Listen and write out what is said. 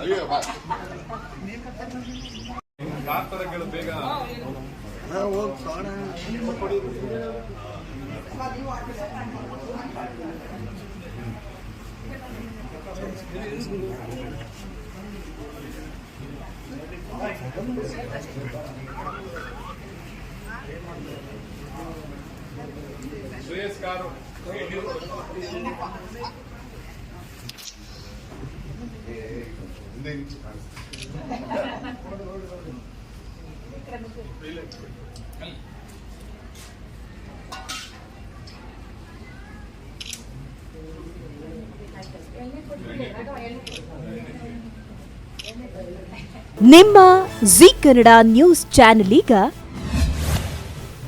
ಅಯ್ಯೋ ಬಾ ಕಾರ್ ತರ ಕೇಳು ಬೇಗ ಹಿಂದೆ ನಿಂತು ಕಾಣಿಸ್ತು ನಿಮ್ಮ ಜಿ ಕನ್ನಡ ನ್ಯೂಸ್ ಚಾನೆಲ್ ಈಗ